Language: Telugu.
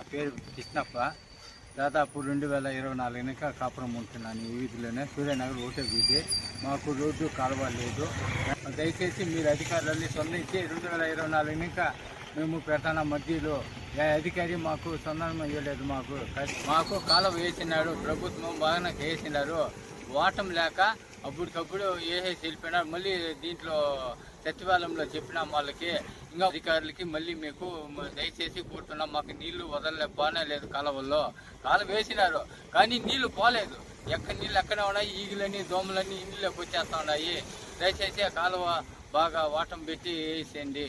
పేరు కృష్ణప్ప. దాదాపు రెండు వేల ఇరవై నాలుగు వెనక కాపురం ఉంటున్నాను ఈ వీధిలోనే. సూర్యనగర్ ఒకటే వీధి. మాకు రోడ్డు కాలువ లేదు. దయచేసి మీరు అధికారులని స్పందించి రెండు వేల ఇరవై నాలుగు వెనక మేము పెట్టాన మధ్యలో ఏ అధికారి మాకు స్పందన ఇవ్వలేదు మాకు. మాకు కాలువ వేసినాడు ప్రభుత్వం బాగానే వేసినారు. వాటం లేక అప్పటికప్పుడు వేసేసి వెళ్ళిపోయినారు మళ్ళీ దీంట్లో సచివాలయంలో చెప్పినాం వాళ్ళకి ఇంకా అధికారులకి మళ్ళీ మీకు దయచేసి కూర్చున్నాం మాకు నీళ్ళు వదలలే పోనే లేదు కాలువల్లో. కాలువ వేసినారు కానీ నీళ్ళు పోలేదు. ఎక్కడ నీళ్ళు ఎక్కడే ఉన్నాయి ఈగులని దోమలని ఇండ్లలోకి వచ్చేస్తా ఉన్నాయి. దయచేసి ఆ కాలువ బాగా వాటం పెట్టి వేసేయండి.